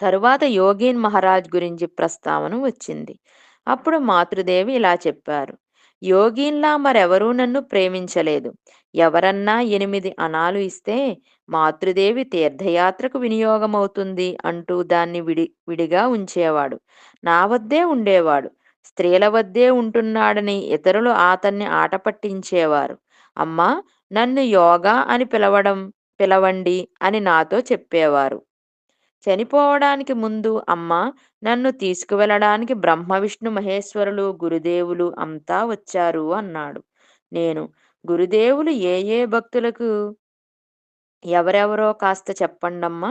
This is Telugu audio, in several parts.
తరువాత యోగిన్ మహారాజ్ గురించి ప్రస్తావన వచ్చింది. అప్పుడు మాతృదేవి ఇలా చెప్పారు. యోగీన్లా మరెవరూ నన్ను ప్రేమించలేదు. ఎవరన్నా ఎనిమిది అనాలు ఇస్తే మాతృదేవి తీర్థయాత్రకు వినియోగమవుతుంది అంటూ దాన్ని విడి విడిగా ఉంచేవాడు. నా వద్దే ఉండేవాడు. స్త్రీల వద్దే ఉంటున్నాడని ఇతరులు అతన్ని ఆట పట్టించేవారు. అమ్మా నన్ను యోగా అని పిలవడం పిలవండి అని నాతో చెప్పేవారు. చనిపోవడానికి ముందు అమ్మ నన్ను తీసుకువెళ్ళడానికి బ్రహ్మ విష్ణు మహేశ్వరులు గురుదేవులు అంతా వచ్చారు అన్నాడు. నేను గురుదేవులు ఏ ఏ భక్తులకు? ఎవరెవరో కాస్త చెప్పండమ్మా.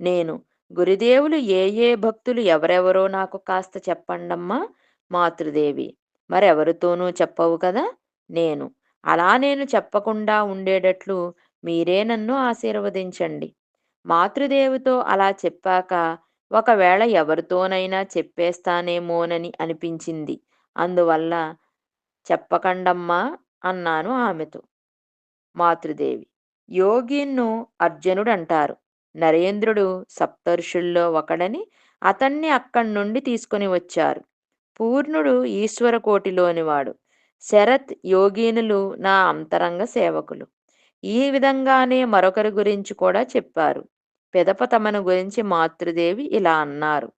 నేను గురుదేవులు ఏ ఏ భక్తులు ఎవరెవరో నాకు కాస్త చెప్పండమ్మా మాతృదేవి. మరెవరితోనూ చెప్పవు కదా. నేను అలా నేను చెప్పకుండా ఉండేటట్లు మీరే నన్ను ఆశీర్వదించండి. మాతృదేవితో అలా చెప్పాక ఒకవేళ ఎవరితోనైనా చెప్పేస్తానేమోనని అనిపించింది. అందువల్ల చెప్పకండమ్మా అన్నాను ఆమెతో. మాతృదేవి యోగిన్ను అర్జునుడు అంటారు నరేంద్రుడు సప్తర్షుల్లో ఒకడని అతన్ని అక్కడి నుండి తీసుకుని వచ్చారు. పూర్ణుడు ఈశ్వర కోటిలోనివాడు శరత్ యోగినులు నా అంతరంగ సేవకులు. ఈ విధంగానే మరొకరి గురించి కూడా చెప్పారు. పెదప తమను గురించి మాతృదేవి ఇలా అన్నారు.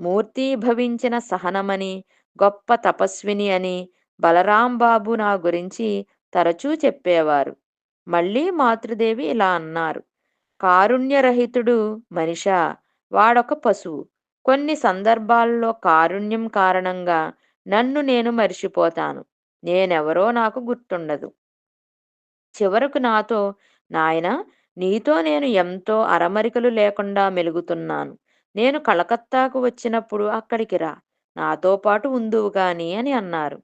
మూర్తి భవించిన సహనమని గొప్ప తపస్విని అని బలరాం బాబు నా గురించి తరచూ చెప్పేవారు. మళ్ళీ మాతృదేవి ఇలా అన్నారు. కారుణ్యరహితుడు మనిషా వాడొక పశువు. కొన్ని సందర్భాల్లో కారుణ్యం కారణంగా నన్ను నేను మరిచిపోతాను. నేనెవరో నాకు గుర్తుండదు. చివరకు నాతో నాయనా నీతో నేను ఎంతో అరమరికలు లేకుండా మెలుగుతున్నాను. నేను కలకత్తాకు వచ్చినప్పుడు అక్కడికి రా. నాతో పాటు ఉందువు గాని అని అన్నారు.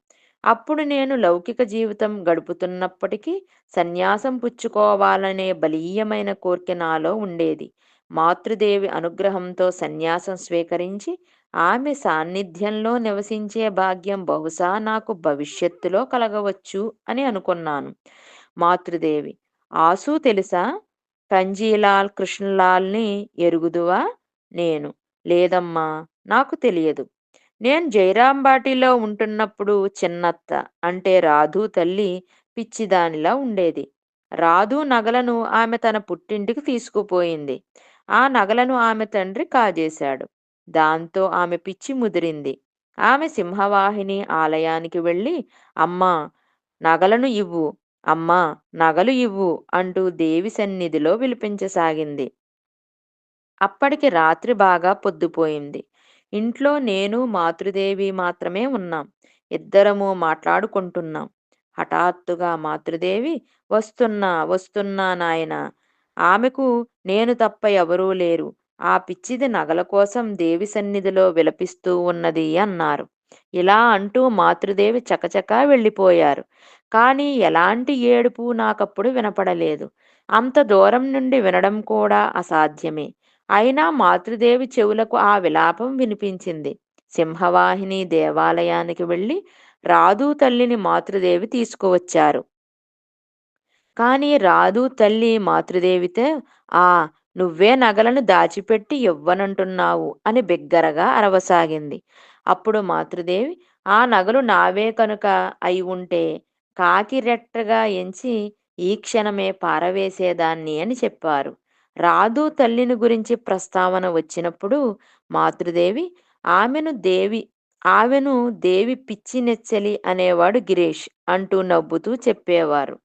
అప్పుడు నేను లౌకిక జీవితం గడుపుతున్నప్పటికీ సన్యాసం పుచ్చుకోవాలనే బలీయమైన కోరిక నాలో ఉండేది. మాతృదేవి అనుగ్రహంతో సన్యాసం స్వీకరించి ఆమె సాన్నిధ్యంలో నివసించే భాగ్యం బహుశా నాకు భవిష్యత్తులో కలగవచ్చు అని అనుకున్నాను. మాతృదేవి ఆసు తెలుసా? కంజీలాల్ కృష్ణలాల్ని ఎరుగుదువా నేను? లేదమ్మా నాకు తెలియదు. నేను జైరాంబాటిలో ఉంటున్నప్పుడు చిన్నత్త అంటే రాధు తల్లి పిచ్చిదానిలా ఉండేది. రాధు నగలను ఆమె తన పుట్టింటికి తీసుకుపోయింది. ఆ నగలను ఆమె తండ్రి కాజేశాడు. దాంతో ఆమె పిచ్చి ముదిరింది. ఆమె సింహవాహిని ఆలయానికి వెళ్ళి అమ్మా నగలను ఇవ్వు. అమ్మా నగలు ఇవ్వు అంటూ దేవి సన్నిధిలో విలిపించసాగింది. అప్పటికి రాత్రి బాగా పొద్దుపోయింది. ఇంట్లో నేను మాతృదేవి మాత్రమే ఉన్నాం. ఇద్దరము మాట్లాడుకుంటున్నాం. హఠాత్తుగా మాతృదేవి వస్తున్నా వస్తున్నా నాయన. ఆమెకు నేను తప్ప ఎవరూ లేరు. ఆ పిచ్చిది నగల కోసం దేవి సన్నిధిలో విలపిస్తూ ఉన్నది అన్నారు. ఇలా అంటూ మాతృదేవి చకచకా వెళ్ళిపోయారు. కానీ ఎలాంటి ఏడుపు నాకప్పుడు వినపడలేదు. అంత దూరం నుండి వినడం కూడా అసాధ్యమే. అయినా మాతృదేవి చెవులకు ఆ విలాపం వినిపించింది. సింహవాహిని దేవాలయానికి వెళ్ళి రాధు తల్లిని మాతృదేవి తీసుకువచ్చారు. కానీ రాధు తల్లి మాతృదేవితో ఆ నువ్వే నగలను దాచిపెట్టి ఇవ్వనంటున్నావు అని బిగ్గరగా అరవసాగింది. అప్పుడు మాతృదేవి ఆ నగలు నావే కనుక అయి ఉంటే కాకి రెట్టగా ఎంచి ఈ క్షణమే పారవేసేదాన్ని అని చెప్పారు. రాధు తల్లిని గురించి ప్రస్తావన వచ్చినప్పుడు మాతృదేవి ఆమెను దేవి ఆమెను దేవి పిచ్చి నెచ్చలి అనేవాడు గిరీష్ అంటూ నవ్వుతూ చెప్పేవారు.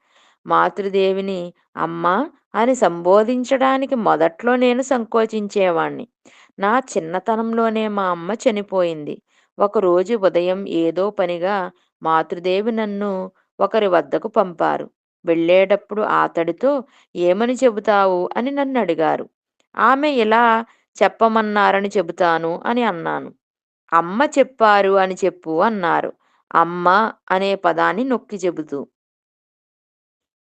మాతృదేవిని అమ్మా అని సంబోధించడానికి మొదట్లో నేను సంకోచించేవాణ్ణి. నా చిన్నతనంలోనే మా అమ్మ చనిపోయింది. ఒకరోజు ఉదయం ఏదో పనిగా మాతృదేవి నన్ను ఒకరి వద్దకు పంపారు. వెళ్ళేటప్పుడు అతడితో ఏమని చెబుతావు? అని నన్ను అడిగారు. ఆమె ఇలా చెప్పమన్నారని చెబుతాను అని అన్నాను. అమ్మ చెప్పారు అని చెప్పు అన్నారు. అమ్మ అనే పదాన్ని నొక్కి చెబుతూ.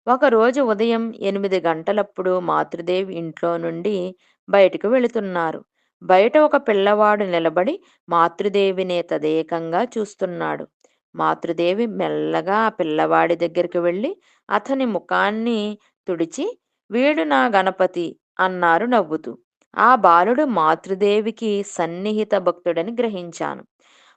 ఒకరోజు ఉదయం ఎనిమిది గంటలప్పుడు మాతృదేవి ఇంట్లో నుండి బయటకు వెళుతున్నారు. బయట ఒక పిల్లవాడు నిలబడి మాతృదేవినే తదేకంగా చూస్తున్నాడు. మాతృదేవి మెల్లగా ఆ పిల్లవాడి దగ్గరికి వెళ్ళి అతని ముఖాన్ని తుడిచి వీడు నా గణపతి అన్నారు నవ్వుతూ. ఆ బాలుడు మాతృదేవికి సన్నిహిత భక్తుడని గ్రహించాను.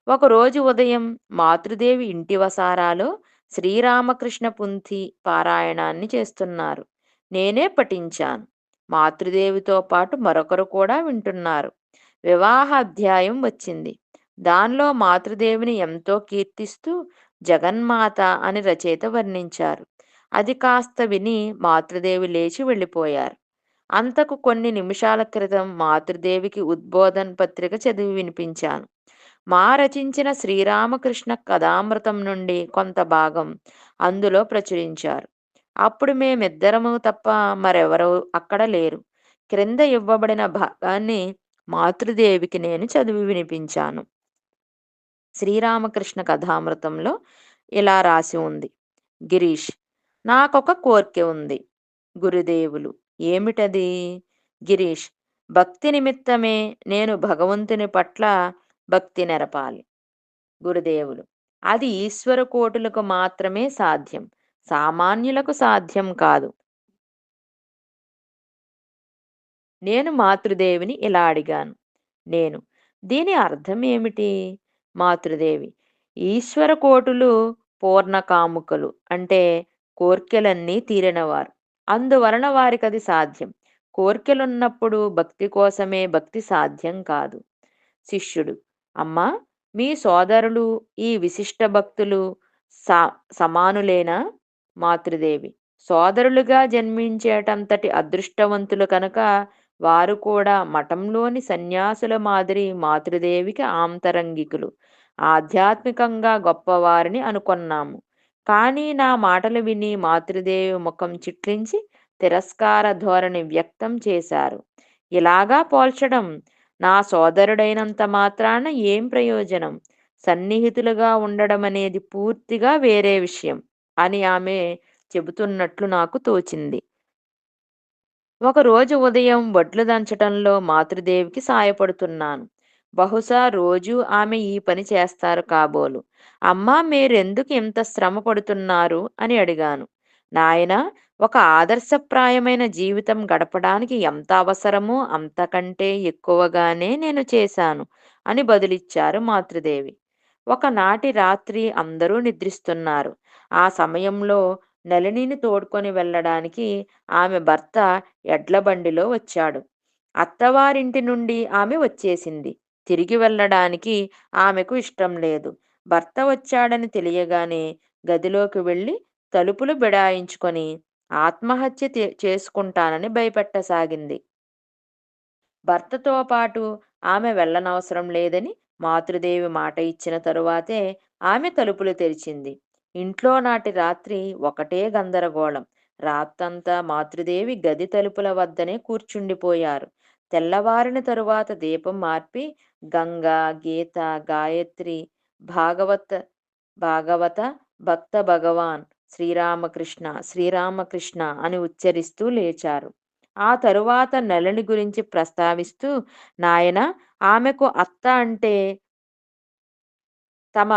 ఒకరోజు ఉదయం మాతృదేవి ఇంటి వసారాలో శ్రీరామకృష్ణ పుంథి పారాయణాన్ని చేస్తున్నారు. నేనే పఠించాను. మాతృదేవితో పాటు మరొకరు కూడా వింటున్నారు. వివాహ అధ్యాయం వచ్చింది. దానిలో మాతృదేవిని ఎంతో కీర్తిస్తూ జగన్మాత అని రచయిత వర్ణించారు. అది కాస్త విని మాతృదేవి లేచి వెళ్ళిపోయారు. అంతకు కొన్ని నిమిషాల క్రితం మాతృదేవికి ఉద్బోధన్ పత్రిక చదివి వినిపించాను. మా రచించిన శ్రీరామకృష్ణ కథామృతం నుండి కొంత భాగం అందులో ప్రచురించారు. అప్పుడు మేమిద్దరము తప్ప మరెవరూ అక్కడ లేరు. క్రింద ఇవ్వబడిన భాగాన్ని మాతృదేవికి నేను చదివి వినిపించాను. శ్రీరామకృష్ణ కథామృతంలో ఇలా రాసి ఉంది. గిరీష్ నాకొక కోరిక ఉంది. గురుదేవులు ఏమిటది? గిరీష్ భక్తి నిమిత్తమే నేను భగవంతుని పట్ల భక్తి నెరపాలి. గురుదేవులు అది ఈశ్వర కోటులకు మాత్రమే సాధ్యం. సామాన్యులకు సాధ్యం కాదు. నేను మాతృదేవిని ఇలా అడిగాను. నేను దీని అర్థం ఏమిటి? మాతృదేవి ఈశ్వర కోటులు పూర్ణకాముకలు అంటే కోర్కెలన్నీ తీరినవారు. అందువలన వారికి అది సాధ్యం. కోర్కెలున్నప్పుడు భక్తి కోసమే భక్తి సాధ్యం కాదు. శిష్యుడు అమ్మా మీ సోదరులు ఈ విశిష్ట భక్తులు సా సమానులేనా? మాతృదేవి. సోదరులుగా జన్మించేటంతటి అదృష్టవంతులు కనుక వారు కూడా మఠంలోని సన్యాసుల మాదిరి మాతృదేవికి ఆంతరంగికులు. ఆధ్యాత్మికంగా గొప్పవారిని అనుకొన్నాము. కానీ నా మాటలు విని మాతృదేవి ముఖం చిట్లించి తిరస్కార ధోరణి వ్యక్తం చేశారు. ఇలాగా పోల్చడం నా సోదరుడైనంత మాత్రాన ఏం ప్రయోజనం? సన్నిహితులుగా ఉండడం అనేది పూర్తిగా వేరే విషయం. అని ఆమె చెబుతున్నట్లు నాకు తోచింది. ఒకరోజు ఉదయం వడ్లు దంచటంలో మాతృదేవికి సాయపడుతున్నాను. బహుశా రోజు ఆమె ఈ పని చేస్తారు కాబోలు. అమ్మా మీరెందుకు ఇంత శ్రమ పడుతున్నారు? అని అడిగాను. నాయన ఒక ఆదర్శప్రాయమైన జీవితం గడపడానికి ఎంత అవసరమో అంతకంటే ఎక్కువగానే నేను చేశాను అని బదులిచ్చారు మాతృదేవి. ఒకనాటి రాత్రి అందరూ నిద్రిస్తున్నారు. ఆ సమయంలో నలినిని తోడుకొని వెళ్ళడానికి ఆమె భర్త ఎడ్ల బండిలో వచ్చాడు. అత్తవారింటి నుండి ఆమె వచ్చేసింది. తిరిగి వెళ్ళడానికి ఆమెకు ఇష్టం లేదు. భర్త వచ్చాడని తెలియగానే గదిలోకి వెళ్ళి తలుపులు బిడాయించుకొని ఆత్మహత్య చేసుకుంటానని భయపెట్టసాగింది. భర్తతో పాటు ఆమె వెళ్ళనవసరం లేదని మాతృదేవి మాట ఇచ్చిన తరువాతే ఆమె తలుపులు తెరిచింది. ఇంట్లో నాటి రాత్రి ఒకటే గందరగోళం. రాత్రంతా మాతృదేవి గది తలుపుల వద్దనే కూర్చుండిపోయారు. తెల్లవారిన తరువాత దీపం మార్పి గంగా గీత గాయత్రి భాగవత భాగవత భక్త భగవాన్ శ్రీరామకృష్ణ శ్రీరామకృష్ణ అని ఉచ్చరిస్తూ లేచారు. ఆ తరువాత నలని గురించి ప్రస్తావిస్తూ నాయన ఆమెకు అత్త అంటే తమ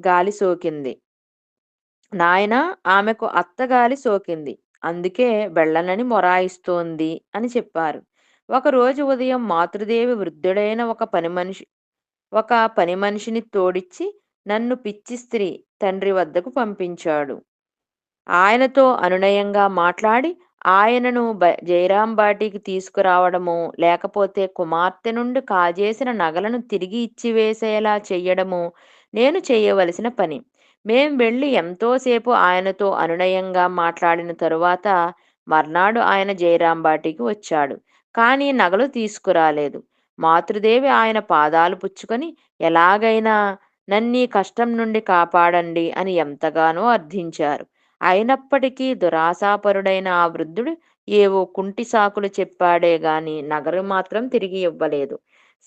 గాలి సోకింది. నాయన ఆమెకు అత్తగాలి సోకింది. అందుకే వెళ్ళనని మొరాయిస్తోంది అని చెప్పారు. ఒకరోజు ఉదయం మాతృదేవి వృద్ధుడైన ఒక పని మనిషి ఒక పని మనిషిని తోడిచ్చి నన్ను పిచ్చి స్త్రీ తండ్రి వద్దకు పంపించాడు. ఆయనతో అనునయంగా మాట్లాడి ఆయనను జయరాం బాటికి తీసుకురావడము లేకపోతే కుమార్తె నుండి కాజేసిన నగలను తిరిగి ఇచ్చివేసేలా చెయ్యడము నేను చేయవలసిన పని. మేం వెళ్ళి ఎంతోసేపు ఆయనతో అనునయంగా మాట్లాడిన తరువాత మర్నాడు ఆయన జయరాంబాటికి వచ్చాడు. కానీ నగలు తీసుకురాలేదు. మాతృదేవి ఆయన పాదాలు పుచ్చుకొని ఎలాగైనా నన్నీ కష్టం నుండి కాపాడండి అని ఎంతగానో అర్థించారు. అయినప్పటికీ దురాశాపరుడైన ఆ వృద్ధుడు ఏవో కుంటి సాకులు చెప్పాడే గాని నగరు మాత్రం తిరిగి ఇవ్వలేదు.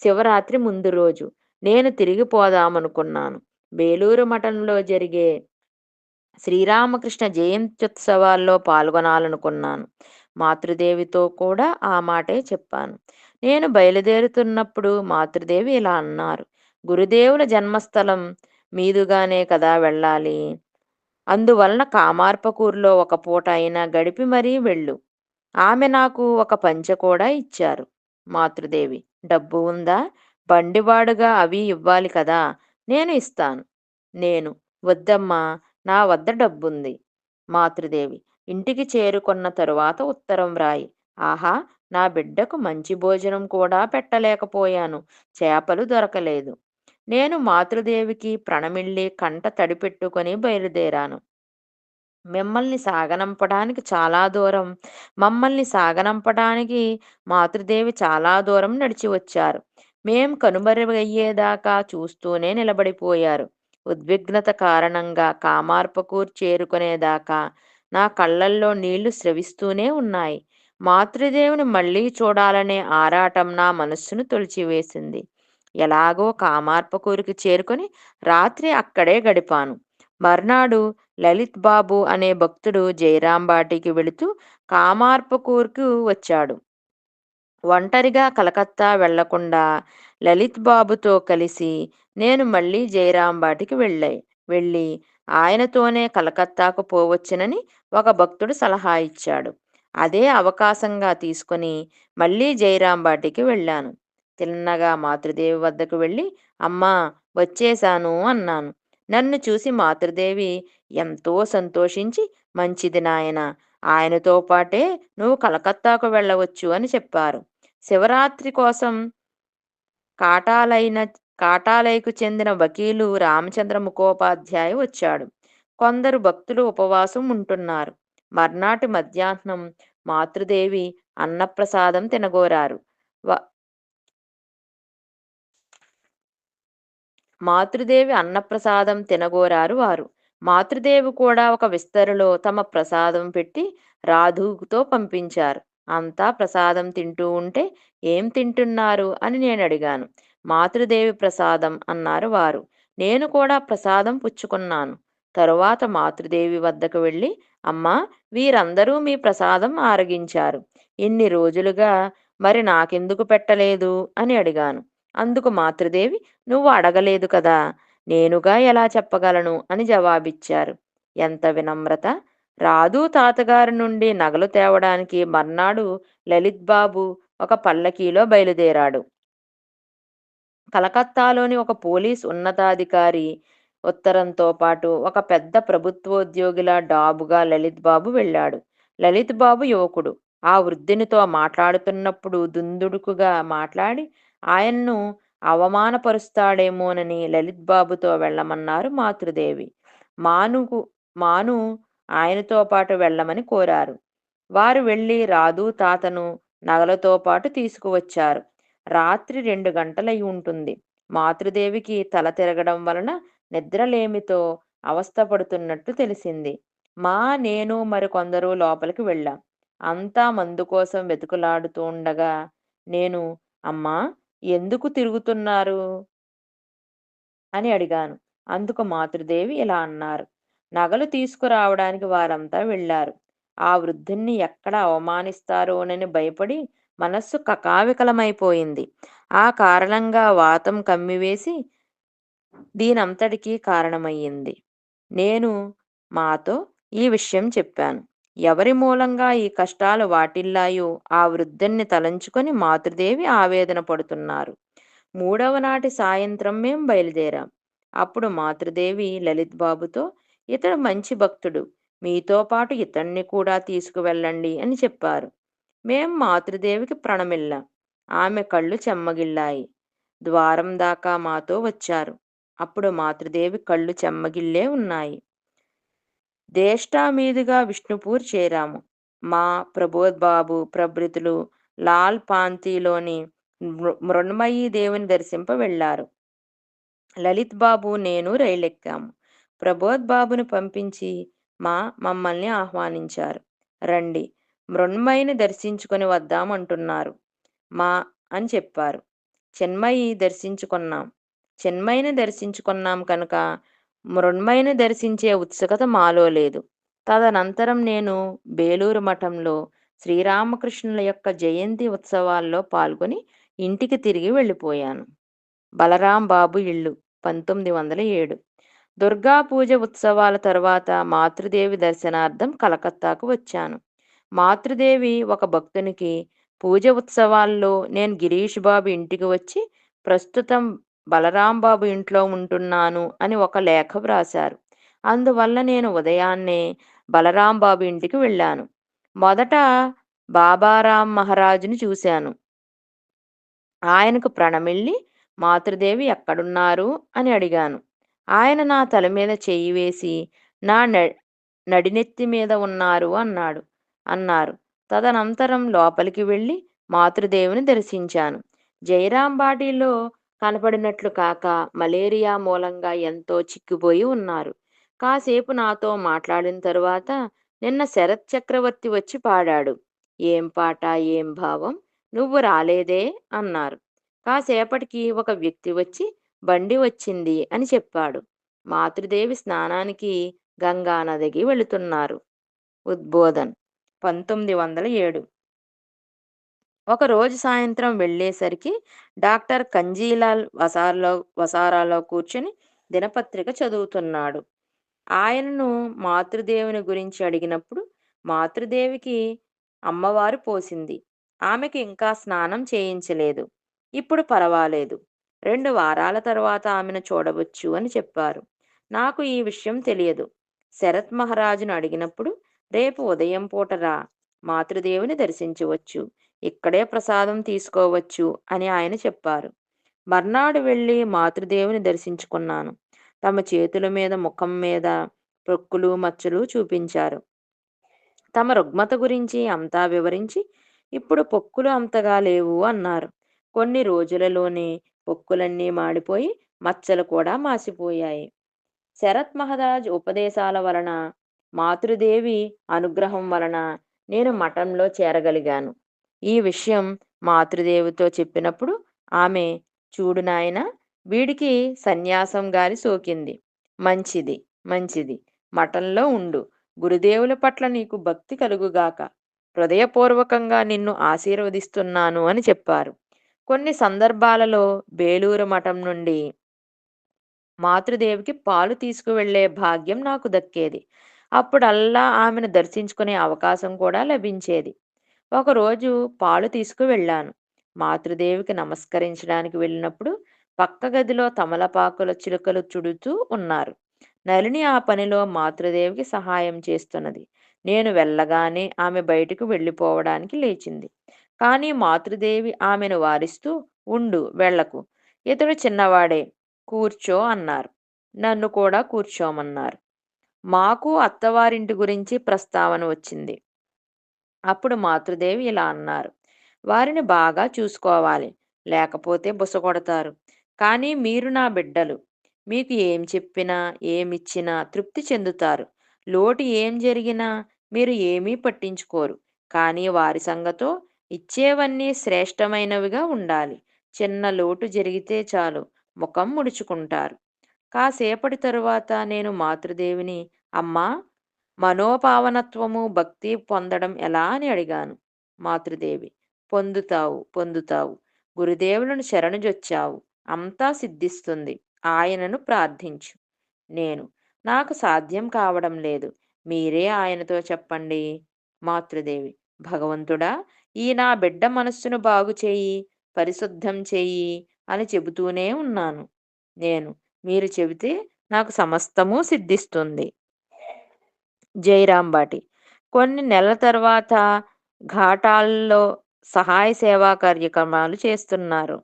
శివరాత్రి ముందు రోజు నేను తిరిగి పోదామనుకున్నాను. బేలూరు మఠంలో జరిగే శ్రీరామకృష్ణ జయంత్యుత్సవాల్లో పాల్గొనాలనుకున్నాను. మాతృదేవితో కూడా ఆ మాటే చెప్పాను. నేను బయలుదేరుతున్నప్పుడు మాతృదేవి ఇలా అన్నారు. గురుదేవుల జన్మస్థలం మీదుగానే కదా వెళ్ళాలి. అందువలన కామార్పకూర్లో ఒక పూట అయినా గడిపి మరీ వెళ్ళు. ఆమె నాకు ఒక పంచె కూడా ఇచ్చారు. మాతృదేవి డబ్బు ఉందా? బండివాడుగా అవి ఇవ్వాలి కదా. నేను ఇస్తాను. నేను వద్దమ్మా నా వద్ద డబ్బుంది. మాతృదేవి ఇంటికి చేరుకున్న తరువాత ఉత్తరం వ్రాయి. ఆహా నా బిడ్డకు మంచి భోజనం కూడా పెట్టలేకపోయాను. చేపలు దొరకలేదు. నేను మాతృదేవికి ప్రణమిళ్ళి కంట తడిపెట్టుకొని బయలుదేరాను. మిమ్మల్ని సాగనంపడానికి చాలా దూరం. మమ్మల్ని సాగనంపడానికి మాతృదేవి చాలా దూరం నడిచి వచ్చారు. మేం కనుమరుగయ్యేదాకా చూస్తూనే నిలబడిపోయారు. ఉద్విగ్నత కారణంగా కామార్పకూర్ చేరుకునేదాకా నా కళ్ళల్లో నీళ్ళు స్రవిస్తూనే ఉన్నాయి. మాతృదేవుని మళ్ళీ చూడాలనే ఆరాటం నా మనస్సును తొలిచివేసింది ఎలాగో కామార్పకూరికి చేరుకొని రాత్రి అక్కడే గడిపాను. మర్నాడు లలిత్ బాబు అనే భక్తుడు జయరాంబాటికి వెళుతూ కామార్పకూర్కు వచ్చాడు. ఒంటరిగా కలకత్తా వెళ్ళకుండా లలిత్ బాబుతో కలిసి నేను మళ్ళీ జయరాంబాటికి వెళ్ళాయి వెళ్ళి ఆయనతోనే కలకత్తాకు పోవచ్చునని ఒక భక్తుడు సలహా ఇచ్చాడు. అదే అవకాశంగా తీసుకుని మళ్ళీ జయరాంబాటికి వెళ్ళాను. తిన్నగా మాతృదేవి వద్దకు వెళ్ళి అమ్మా వచ్చేశాను అన్నాను. నన్ను చూసి మాతృదేవి ఎంతో సంతోషించి మంచిది నాయన ఆయనతో పాటే నువ్వు కలకత్తాకు వెళ్ళవచ్చు అని చెప్పారు. శివరాత్రి కోసం కాటాలైన కాటాలయకు చెందిన వకీలు రామచంద్ర ముఖోపాధ్యాయ వచ్చాడు. కొందరు భక్తులు ఉపవాసం ఉంటున్నారు. మర్నాటి మధ్యాహ్నం మాతృదేవి అన్నప్రసాదం తినగోరారు. మాతృదేవి అన్నప్రసాదం తినగోరారు వారు. మాతృదేవి కూడా ఒక విస్తరలో తమ ప్రసాదం పెట్టి రాధుతో పంపించారు. అంతా ప్రసాదం తింటూ ఉంటే ఏం తింటున్నారు అని నేను అడిగాను మాతృదేవి ప్రసాదం అన్నారు వారు. నేను కూడా ప్రసాదం పుచ్చుకున్నాను. తరువాత మాతృదేవి వద్దకు వెళ్ళి అమ్మా వీరందరూ మీ ప్రసాదం ఆరగించారు. ఇన్ని రోజులుగా మరి నాకెందుకు పెట్టలేదు అని అడిగాను. అందుకు మాతృదేవి నువ్వు అడగలేదు కదా నేనుగా ఎలా చెప్పగలను అని జవాబిచ్చారు. ఎంత వినమ్రత రాధు తాతగారి నుండి నగలు తేవడానికి మర్నాడు లలిత్ బాబు ఒక పల్లకీలో బయలుదేరాడు. కలకత్తాలోని ఒక పోలీస్ ఉన్నతాధికారి ఉత్తరంతో పాటు ఒక పెద్ద ప్రభుత్వోద్యోగిలా డాబుగా లలిత్ బాబు వెళ్ళాడు. లలిత్ బాబు యువకుడు. ఆ వృద్ధునితో మాట్లాడుతున్నప్పుడు దుందుడుకుగా మాట్లాడి ఆయన్ను అవమానపరుస్తాడేమోనని లలిత్ బాబుతో వెళ్ళమన్నారు మాతృదేవి. మానుకు మాను ఆయనతో పాటు వెళ్ళమని కోరారు. వారు వెళ్ళి రాధు తాతను నగలతో పాటు తీసుకువచ్చారు. రాత్రి రెండు గంటలై ఉంటుంది. మాతృదేవికి తల తిరగడం వలన నిద్రలేమితో అవస్థపడుతున్నట్టు తెలిసింది. మా నేను మరికొందరు లోపలికి వెళ్ళాం. అంతా మందు కోసం వెతుకులాడుతూ ఉండగా నేను అమ్మా ఎందుకు తిరుగుతున్నారు? అని అడిగాను. అందుకు మాతృదేవి ఇలా అన్నారు. నగలు తీసుకురావడానికి వారంతా వెళ్ళారు. ఆ వృద్ధుణ్ణి ఎక్కడ అవమానిస్తారోనని భయపడి మనస్సు కకావికలమైపోయింది. ఆ కారణంగా వాతం కమ్మివేసి దీనంతటికీ కారణమయ్యింది. నేను మాతో ఈ విషయం చెప్పాను. ఎవరి మూలంగా ఈ కష్టాలు వాటిల్లాయో ఆ వృద్ధుణ్ణి తలంచుకొని మాతృదేవి ఆవేదన పడుతున్నారు. మూడవ నాటి సాయంత్రం మేం బయలుదేరాం. అప్పుడు మాతృదేవి లలిత్ బాబుతో ఇతడు మంచి భక్తుడు. మీతో పాటు ఇతన్ని కూడా తీసుకువెళ్ళండి అని చెప్పారు. మేం మాతృదేవికి ప్రణమిల్లాం. ఆమె కళ్ళు చెమ్మగిల్లాయి. ద్వారం దాకా మాతో వచ్చారు. అప్పుడు మాతృదేవి కళ్ళు చెమ్మగిల్లే ఉన్నాయి. దేష్టా మీదుగా విష్ణుపూర్ చేరాము. మా ప్రబోధ్ ప్రభృతులు లాల్ పాంతిలోని మృణ్మయీ దేవుని దర్శింప వెళ్ళారు లలిత్ బాబు నేను రైలెక్కాము. ప్రబోధ్ బాబును పంపించి మా మమ్మల్ని ఆహ్వానించారు. రండి మృణ్మయిని దర్శించుకొని వద్దామంటున్నారు. మా అని చెప్పారు. చెన్మయి దర్శించుకున్నాం. చెన్మయిని దర్శించుకున్నాం కనుక మృణ్మయిని దర్శించే ఉత్సుకత మాలో లేదు. తదనంతరం నేను బేలూరు మఠంలో శ్రీరామకృష్ణుల యొక్క జయంతి ఉత్సవాల్లో పాల్గొని ఇంటికి తిరిగి వెళ్ళిపోయాను. బలరాం బాబు ఇల్లు పంతొమ్మిది వందల ఏడు. దుర్గా పూజ ఉత్సవాల తర్వాత మాతృదేవి దర్శనార్థం కలకత్తాకు వచ్చాను. మాతృదేవి ఒక భక్తునికి పూజ ఉత్సవాల్లో నేను గిరీష్ బాబు ఇంటికి వచ్చి ప్రస్తుతం బలరాం బాబు ఇంట్లో ఉంటున్నాను అని ఒక లేఖ వ్రాశారు. అందువల్ల నేను ఉదయాన్నే బలరాం బాబు ఇంటికి వెళ్ళాను. మొదట బాబారాం మహారాజుని చూశాను. ఆయనకు ప్రణమిల్లి మాతృదేవి ఎక్కడున్నారు? అని అడిగాను. ఆయన నా తల మీద చేయి వేసి నా నడినెత్తి మీద ఉన్నారు అన్నాడు. అన్నారు. తదనంతరం లోపలికి వెళ్ళి మాతృదేవిని దర్శించాను. జయరాంబాటిలో కనపడినట్లు కాక మలేరియా మూలంగా ఎంతో చిక్కిపోయి ఉన్నారు. కాసేపు నాతో మాట్లాడిన తరువాత నిన్న శరత్ చక్రవర్తి వచ్చి పాడాడు. ఏం పాట ఏం భావం? నువ్వు రాలేదే అన్నారు. కాసేపటికి ఒక వ్యక్తి వచ్చి బండి వచ్చింది అని చెప్పాడు. మాతృదేవి స్నానానికి గంగా నదికి వెళుతున్నారు. ఉద్బోధన్ పంతొమ్మిది వందల ఏడు. ఒకరోజు సాయంత్రం వెళ్ళేసరికి డాక్టర్ కంజీలాల్ వసారలో వసారాలో కూర్చుని దినపత్రిక చదువుతున్నాడు. ఆయనను మాతృదేవిని గురించి అడిగినప్పుడు మాతృదేవికి అమ్మవారు పోసింది. ఆమెకి ఇంకా స్నానం చేయించలేదు. ఇప్పుడు పర్వాలేదు. రెండు వారాల తర్వాత ఆమెను చూడవచ్చు అని చెప్పారు. నాకు ఈ విషయం తెలియదు. శరత్ మహారాజును అడిగినప్పుడు రేపు ఉదయం పూట రా మాతృదేవిని దర్శించవచ్చు. ఇక్కడే ప్రసాదం తీసుకోవచ్చు అని ఆయన చెప్పారు. మర్నాడు వెళ్ళి మాతృదేవిని దర్శించుకున్నాను. తమ చేతుల మీద ముఖం మీద ప్రొక్కులు మచ్చలు చూపించారు. తమ రుగ్మత గురించి అంతా వివరించి ఇప్పుడు పొక్కులు అంతగా లేవు అన్నారు. కొన్ని రోజులలోనే పొక్కులన్నీ మాడిపోయి మచ్చలు కూడా మాసిపోయాయి. శరత్ మహరాజ్ ఉపదేశాల వలన మాతృదేవి అనుగ్రహం వలన నేను మఠంలో చేరగలిగాను. ఈ విషయం మాతృదేవితో చెప్పినప్పుడు ఆమె చూడు నాయన వీడికి సన్యాసం గారి సోకింది. మంచిది మంచిది. మఠంలో ఉండు. గురుదేవుల పట్ల నీకు భక్తి కలుగుగాక. హృదయపూర్వకంగా నిన్ను ఆశీర్వదిస్తున్నాను అని చెప్పారు. కొన్ని సందర్భాలలో బేలూరు మఠం నుండి మాతృదేవికి పాలు తీసుకువెళ్ళే భాగ్యం నాకు దక్కేది. అప్పుడల్లా ఆమెను దర్శించుకునే అవకాశం కూడా లభించేది. ఒకరోజు పాలు తీసుకువెళ్ళాను. మాతృదేవికి నమస్కరించడానికి వెళ్ళినప్పుడు పక్క గదిలో తమలపాకుల చిలుకలు చుడుతూ ఉన్నారు. నలిని ఆ పనిలో మాతృదేవికి సహాయం చేస్తున్నది. నేను వెళ్ళగానే ఆమె బయటకు వెళ్ళిపోవడానికి లేచింది. కానీ మాతృదేవి ఆమెను వారిస్తూ ఉండు వెళ్ళకు ఇతడు చిన్నవాడే కూర్చో అన్నారు. నన్ను కూడా కూర్చోమన్నారు. మాకు అత్తవారింటి గురించి ప్రస్తావన వచ్చింది. అప్పుడు మాతృదేవి ఇలా అన్నారు. వారిని బాగా చూసుకోవాలి. లేకపోతే బుసగొడతారు. కానీ మీరు నా బిడ్డలు. మీకు ఏం చెప్పినా ఏమిచ్చినా తృప్తి చెందుతారు. లోటు ఏం జరిగినా మీరు ఏమీ పట్టించుకోరు. కానీ వారి సంగతో ఇచ్చేవన్నీ శ్రేష్టమైనవిగా ఉండాలి. చిన్న లోటు జరిగితే చాలు ముఖం ముడుచుకుంటారు. కాసేపటి తరువాత నేను మాతృదేవిని అమ్మా మనోపావనత్వము భక్తి పొందడం ఎలా అని అడిగాను. మాతృదేవి పొందుతావు పొందుతావు. గురుదేవులను శరణుజొచ్చావు. అంతా సిద్ధిస్తుంది. ఆయనను ప్రార్థించు. నేను నాకు సాధ్యం కావడం లేదు. మీరే ఆయనతో చెప్పండి. మాతృదేవి భగవంతుడా ఈ నా బిడ్డ మనస్సును బాగు చేయి పరిశుద్ధం చేయి అని చెబుతూనే ఉన్నాను. నేను మీరు చెబితే నాకు సమస్తము సిద్ధిస్తుంది. జైరాంబాటి కొన్ని నెలల తర్వాత ఘాటాల్లో సహాయ సేవా కార్యక్రమాలు చేస్తున్నారు.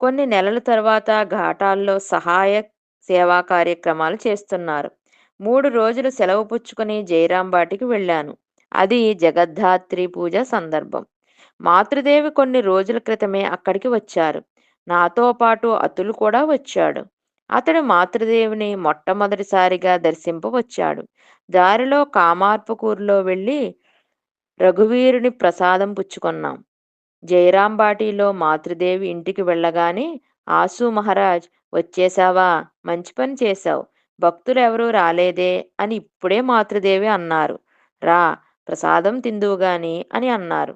కొన్ని నెలల తర్వాత ఘాటాల్లో సహాయ సేవా కార్యక్రమాలు చేస్తున్నారు. మూడు రోజులు సెలవు పుచ్చుకొని జయరాంబాటికి వెళ్ళాను. అది జగద్ధాత్రి పూజ సందర్భం. మాతృదేవి కొన్ని రోజుల క్రితమే అక్కడికి వచ్చారు. నాతో పాటు అతులు కూడా వచ్చాడు. అతడు మాతృదేవిని మొట్టమొదటిసారిగా దర్శింపవచ్చాడు దారిలో కామార్పుకూరులో వెళ్ళి రఘువీరుని ప్రసాదం పుచ్చుకున్నాం. జయరాంబాటిలో మాతృదేవి ఇంటికి వెళ్ళగానే ఆసు మహారాజ్ వచ్చేశావా? మంచి పని చేశావు. భక్తులు ఎవరూ రాలేదే అని ఇప్పుడే మాతృదేవి అన్నారు. రా ప్రసాదం తిందువుగాని అని అన్నారు.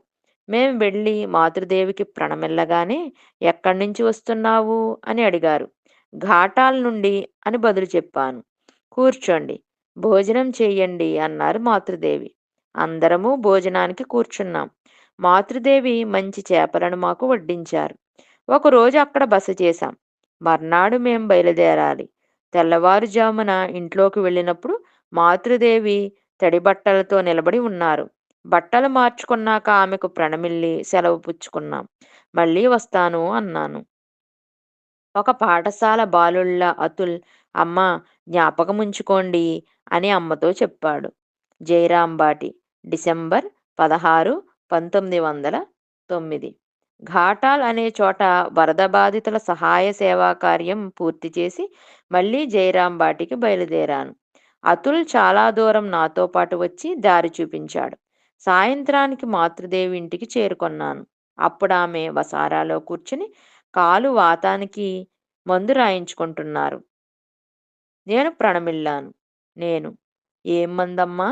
మేము వెళ్ళి మాతృదేవికి ప్రణమిల్లగానే ఎక్కడి నుంచి వస్తున్నావు అని అడిగారు. ఘాటాల నుండి అని బదులు చెప్పాను. కూర్చోండి. భోజనం చేయండి అన్నారు మాతృదేవి. అందరము భోజనానికి కూర్చున్నాం. మాతృదేవి మంచి చేపలను మాకు వడ్డించారు. ఒకరోజు అక్కడ బస చేశాం. మర్నాడు మేం బయలుదేరాలి. తెల్లవారుజామున ఇంట్లోకి వెళ్ళినప్పుడు మాతృదేవి తడిబట్టలతో నిలబడి ఉన్నారు. బట్టలు మార్చుకున్నాక ఆమెకు ప్రణమిల్లి సెలవు పుచ్చుకున్నాం. మళ్ళీ వస్తాను అన్నాను. ఒక పాఠశాల బాలుళ్ళ అతుల్ అమ్మ జ్ఞాపకముంచుకోండి అని అమ్మతో చెప్పాడు. జయరాంబాటి డిసెంబర్ పదహారు పంతొమ్మిది వందల తొమ్మిది. ఘాటాల్ అనే చోట వరద బాధితుల సహాయ సేవా కార్యం పూర్తి చేసి మళ్ళీ జయరాంబాటికి బయలుదేరాను. అతుల్ చాలా దూరం నాతో పాటు వచ్చి దారి చూపించాడు. సాయంత్రానికి మాతృదేవి ఇంటికి చేరుకొన్నాను. అప్పుడు ఆమె వసారాలో కూర్చుని కాలు వాతానికి మందు రాయించుకుంటున్నారు. నేను ప్రణమిల్లాను. నేను. ఏం మందమ్మా?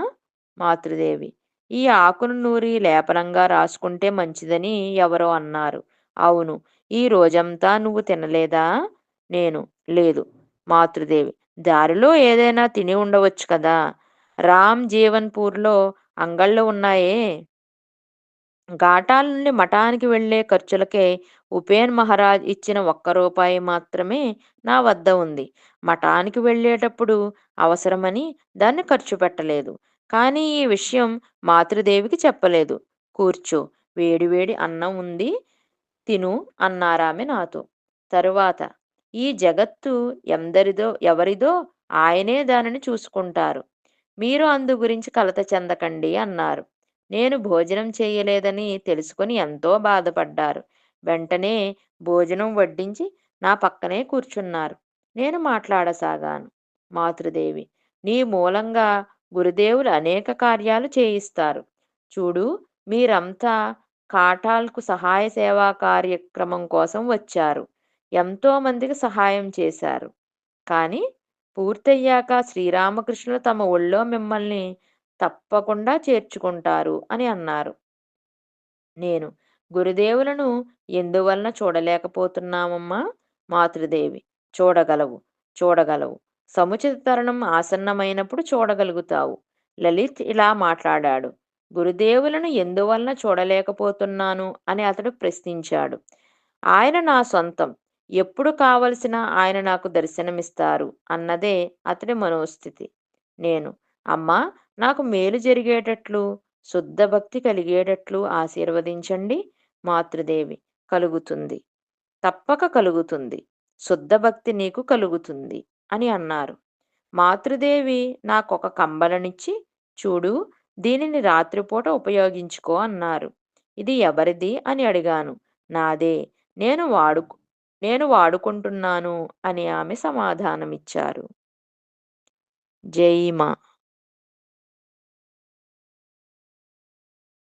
మాతృదేవి. ఈ ఆకును నూరి లేపనంగా రాసుకుంటే మంచిదని ఎవరో అన్నారు. అవును. ఈ రోజంతా నువ్వు తినలేదా? నేను. లేదు. మాతృదేవి. దారిలో ఏదైనా తిని ఉండవచ్చు కదా. రామ్ జీవన్పూర్లో అంగళ్ళు ఉన్నాయే? ఘాటాల నుండి మఠానికి వెళ్ళే ఖర్చులకే ఉపేన్ మహారాజ్ ఇచ్చిన ఒక్క రూపాయి మాత్రమే నా వద్ద ఉంది. మఠానికి వెళ్ళేటప్పుడు అవసరమని దాన్ని ఖర్చు పెట్టలేదు. కానీ ఈ విషయం మాతృదేవికి చెప్పలేదు. కూర్చో వేడివేడి అన్నం ఉంది తిను అన్నారామె నాతో. తరువాత ఈ జగత్తు ఎందరిదో ఎవరిదో ఆయనే దానిని చూసుకుంటారు. మీరు అందు గురించి కలత చెందకండి అన్నారు. నేను భోజనం చేయలేదని తెలుసుకొని ఎంతో బాధపడ్డారు. వెంటనే భోజనం వడ్డించి నా పక్కనే కూర్చున్నారు. నేను మాట్లాడసాగాను. మాతృదేవి నీ మూలంగా గురుదేవులు అనేక కార్యాలు చేయిస్తారు. చూడు మీరంతా కాటాల్కు సహాయ సేవా కార్యక్రమం కోసం వచ్చారు. ఎంతో మందికి సహాయం చేశారు. కానీ పూర్తయ్యాక శ్రీరామకృష్ణులు తమ ఒళ్ళో మిమ్మల్ని తప్పకుండా చేర్చుకుంటారు అని అన్నారు. నేను గురుదేవులను ఎందువలన చూడలేకపోతున్నామమ్మా? మాతృదేవి చూడగలవు చూడగలవు. సముచిత తరుణం ఆసన్నమైనప్పుడు చూడగలుగుతావు. లలిత్ ఇలా మాట్లాడాడు. గురుదేవులను ఎందువలన చూడలేకపోతున్నాను అని అతడు ప్రశ్నించాడు. ఆయన నా సొంతం ఎప్పుడు కావలసిన ఆయన నాకు దర్శనమిస్తారు అన్నదే అతడి మనోస్థితి. నేను అమ్మా నాకు మేలు జరిగేటట్లు శుద్ధ భక్తి కలిగేటట్లు ఆశీర్వదించండి మాతృదేవి కలుగుతుంది. తప్పక కలుగుతుంది. శుద్ధ భక్తి నీకు కలుగుతుంది అని అన్నారు. మాతృదేవి నాకొక కంబలనిచ్చి చూడు దీనిని రాత్రిపూట ఉపయోగించుకో అన్నారు. ఇది ఎవరిది అని అడిగాను. నాదే నేను వాడు నేను వాడుకుంటున్నాను అని ఆమె సమాధానమిచ్చారు. జైమా